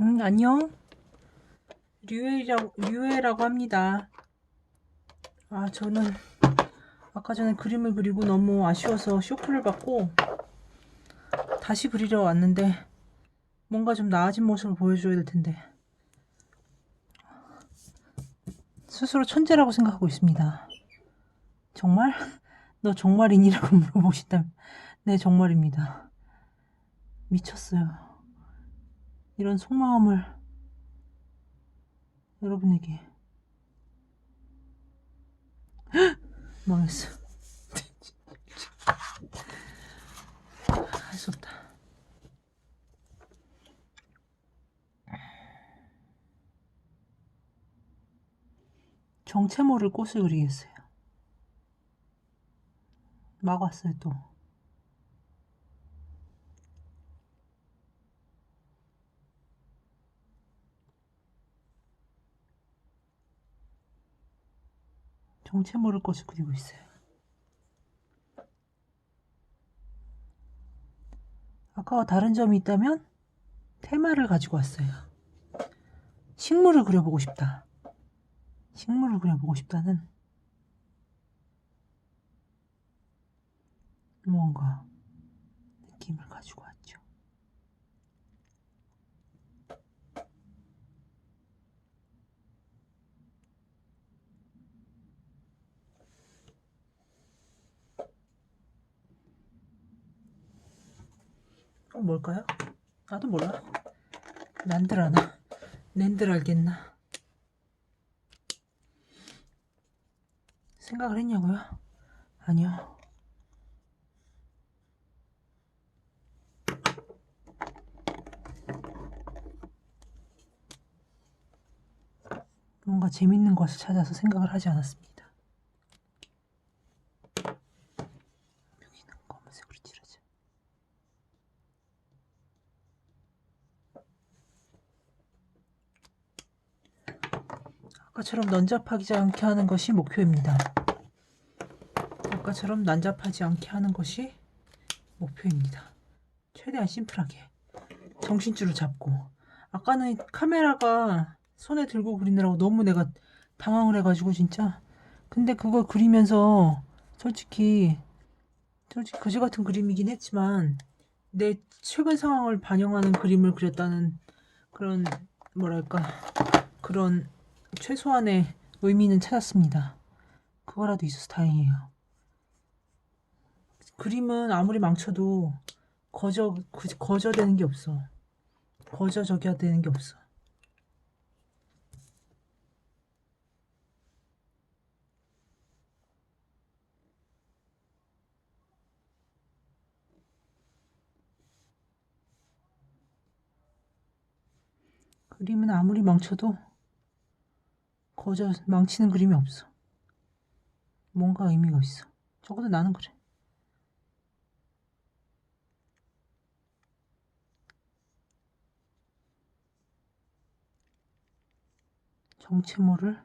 음, 안녕. 류에라고, 류에라고 합니다. 아, 저는 아까 전에 그림을 그리고 너무 아쉬워서 쇼크를 받고 다시 그리러 왔는데 뭔가 좀 나아진 모습을 보여줘야 될 텐데 스스로 천재라고 생각하고 있습니다. 정말? 너 정말이니라고 물어보신다면 네, 정말입니다. 미쳤어요. 이런 속마음을 여러분에게 망했어. 할 수 없다. 정체 모를 꽃을 그리겠어요. 막 왔어요 또. 정체 모를 것을 그리고 있어요. 아까와 다른 점이 있다면 테마를 가지고 왔어요. 식물을 그려보고 싶다. 식물을 그려보고 싶다는 뭔가 느낌을 가지고 왔죠. 어, 뭘까요? 나도 몰라. 난들 아나. 낸들 알겠나. 생각을 했냐고요? 아니요. 뭔가 재밌는 것을 찾아서 생각을 하지 않았습니다. 여기는 검은색으로 칠하자. 아까처럼 난잡하지 않게 하는 것이 목표입니다. 아까처럼 난잡하지 않게 하는 것이 목표입니다. 최대한 심플하게 정신줄을 잡고 아까는 카메라가 손에 들고 그리느라고 너무 내가 당황을 해가지고 진짜 근데 그걸 그리면서 솔직히 솔직히 거지 같은 그림이긴 했지만 내 최근 상황을 반영하는 그림을 그렸다는 그런 뭐랄까 그런 최소한의 의미는 찾았습니다. 그거라도 있어서 다행이에요. 그림은 아무리 망쳐도 거저 그- 거저되는 게 없어. 거저저기야 되는 게 없어. 그림은 아무리 망쳐도 거저 망치는 그림이 없어. 뭔가 의미가 있어. 적어도 나는 그래. 정체 모를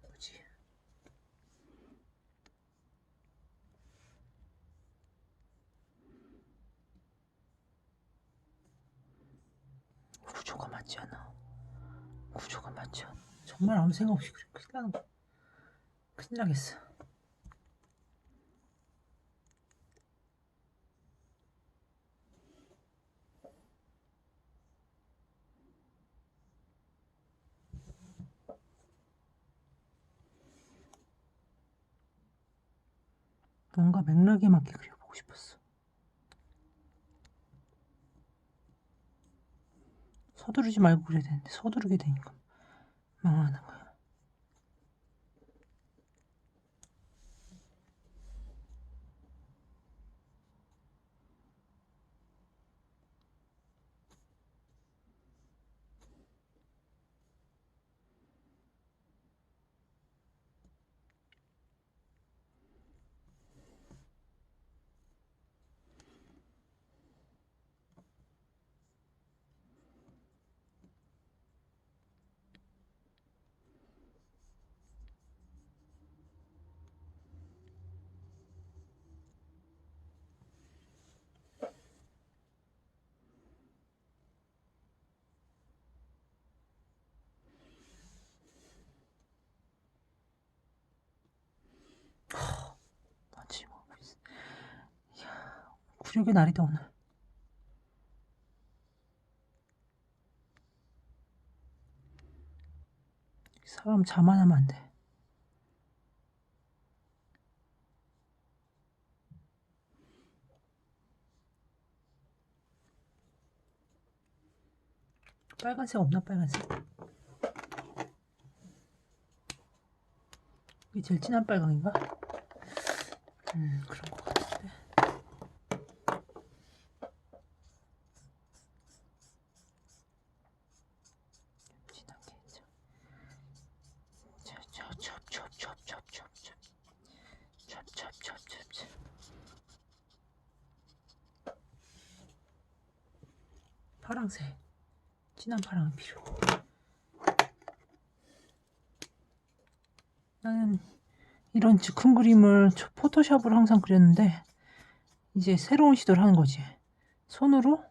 뭐지? 구조가 맞지 않아. 구조가 맞지 않아. 정말 아무 생각 없이 그래. 큰일 나는 거. 큰일 나겠어. 뭔가 맥락에 맞게 그려보고 싶었어. 서두르지 말고 그래야 되는데 서두르게 되니까 망하는 거야. 굴욕의 날이다 오늘. 사람 자만하면 안 돼. 빨간색 없나 빨간색? 이게 제일 진한 빨강인가? 음 그런 것 같은데. 진하게 쳐. 쳐, 쳐, 쳐, 쳐, 쳐, 쳐, 쳐, 쳐. 쳐, 쳐, 쳐, 쳐, 쳐. 파랑색. 진한 파랑이 필요. 나는 이런 즉흥 그림을 저 포토샵으로 항상 그렸는데 이제 새로운 시도를 하는 거지. 손으로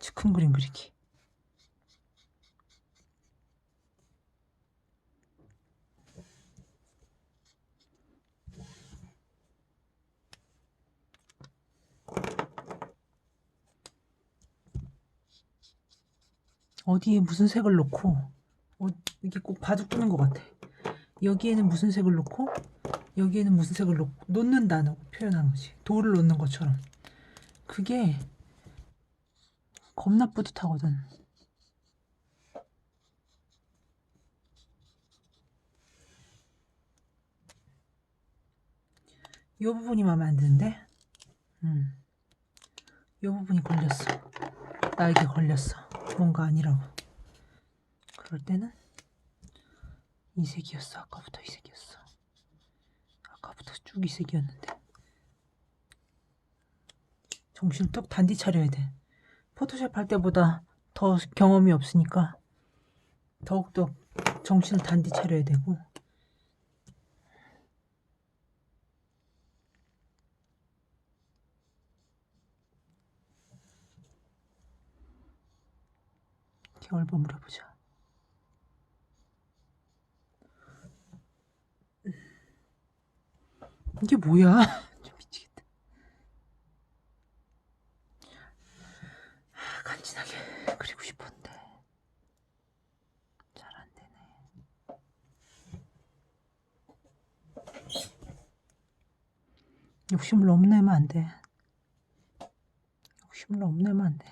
즉흥 그림 그리기. 어디에 무슨 색을 놓고 어, 이게 꼭 바둑 두는 것 같아. 여기에는 무슨 색을 놓고 여기에는 무슨 색을 놓, 놓는다는 표현하는 거지. 돌을 놓는 것처럼. 그게 겁나 뿌듯하거든. 이 부분이 마음에 안 드는데, 음, 이 부분이 걸렸어. 나에게 걸렸어. 뭔가 아니라고. 그럴 때는 이 색이었어. 아까부터 이 색이었어. 아까부터 쭉 이 색이었는데. 정신을 딱 단디 차려야 돼. 포토샵 할 때보다 더 경험이 없으니까 더욱더 정신을 단디 차려야 되고. 겨울봄을 해보자. 이게 뭐야? 좀 미치겠다. 아, 간지나게 그리고 싶었는데 잘 안 되네. 욕심을 너무 내면 안 돼. 욕심을 너무 내면 안 돼.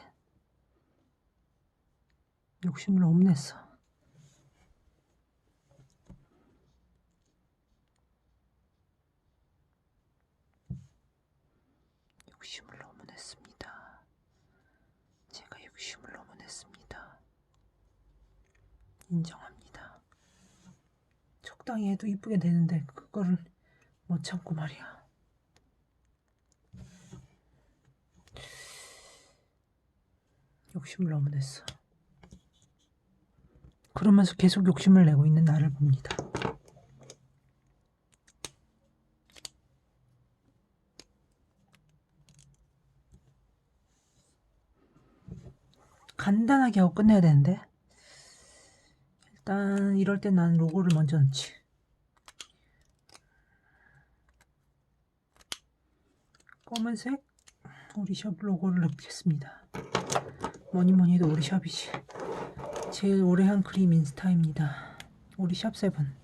욕심을 너무 냈어. 욕심을 너무 냈습니다. 제가 욕심을 너무 냈습니다. 인정합니다. 적당히 해도 이쁘게 되는데 그거를 못 참고 말이야. 욕심을 너무 냈어. 그러면서 계속 욕심을 내고 있는 나를 봅니다. 간단하게 하고 끝내야 되는데. 일단 이럴 땐 나는 로고를 먼저 넣지. 검은색 우리 샵 로고를 넣겠습니다. 뭐니뭐니 해도 우리 샵이지 제일 오래 한 그림 인스타입니다 우리 샵 세븐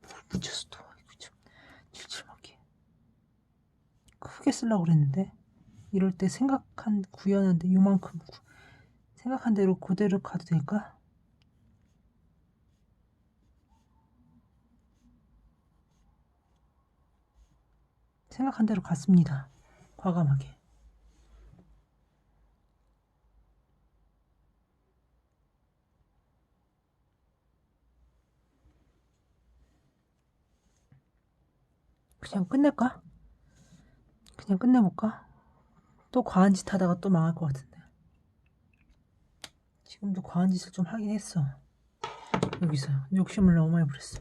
뭘 붙여서 또 이거 좀 칠칠하게 크게 쓰려고 그랬는데 이럴 때 생각한 구현한데 요만큼 구- 생각한 대로 그대로 가도 될까? 생각한 대로 갔습니다. 과감하게. 그냥 끝낼까? 그냥 끝내볼까? 또 과한 짓 하다가 또 망할 것 같은데. 지금도 과한 짓을 좀 하긴 했어. 여기서 욕심을 너무 많이 부렸어.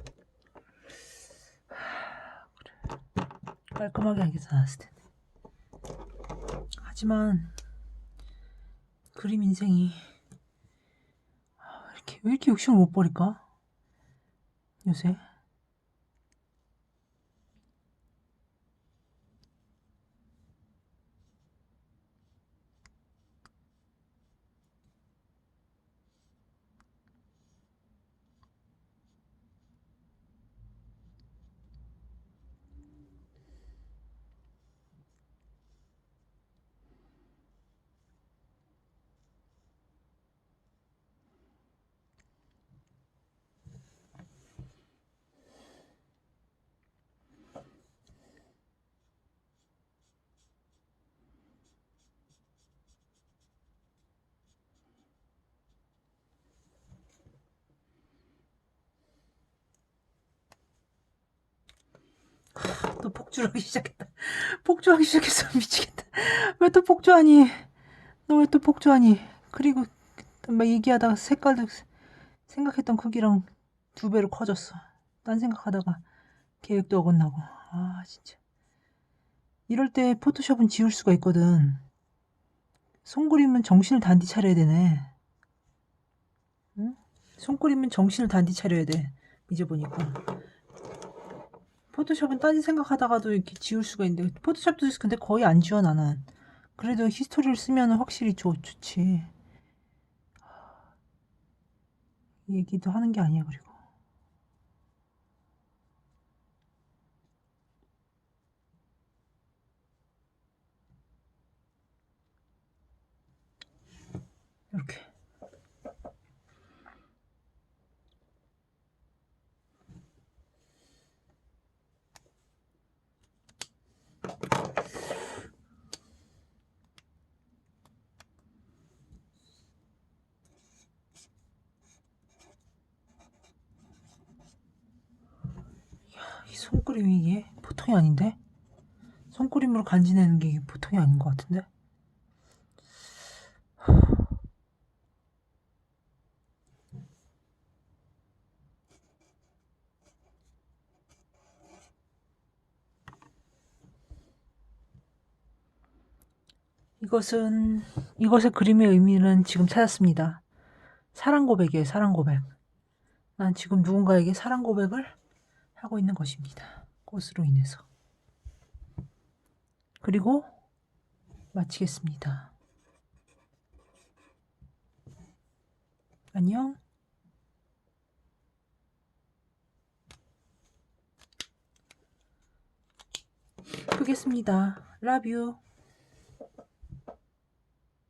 하, 그래. 깔끔하게 하게 나왔을 텐데. 하지만 그림 인생이 아, 왜 이렇게 왜 이렇게 욕심을 못 버릴까? 요새 또 폭주하기 시작했다. 폭주하기 시작했어. 미치겠다. 왜 또 폭주하니? 너 왜 또 폭주하니? 그리고 막 얘기하다가 색깔도 생각했던 크기랑 두 배로 커졌어. 딴 생각하다가 계획도 어긋나고. 아, 진짜. 이럴 때 포토샵은 지울 수가 있거든. 손그림은 정신을 단디 차려야 되네. 응? 손그림은 정신을 단디 차려야 돼. 이제 보니까. 포토샵은 딴 생각하다가도 이렇게 지울 수가 있는데 포토샵도 근데 거의 안 지워 나는. 그래도 히스토리를 쓰면 확실히 좋, 좋지. 얘기도 하는 게 아니야 그리고. 이렇게. 이 손그림이 이게 보통이 아닌데? 손그림으로 간지내는 게 보통이 아닌 것 같은데? 이것은 이것의 그림의 의미는 지금 찾았습니다. 사랑 고백이에요. 사랑 고백. 난 지금 누군가에게 사랑 고백을 하고 있는 것입니다. 꽃으로 인해서. 그리고 마치겠습니다. 안녕. 끄겠습니다. You.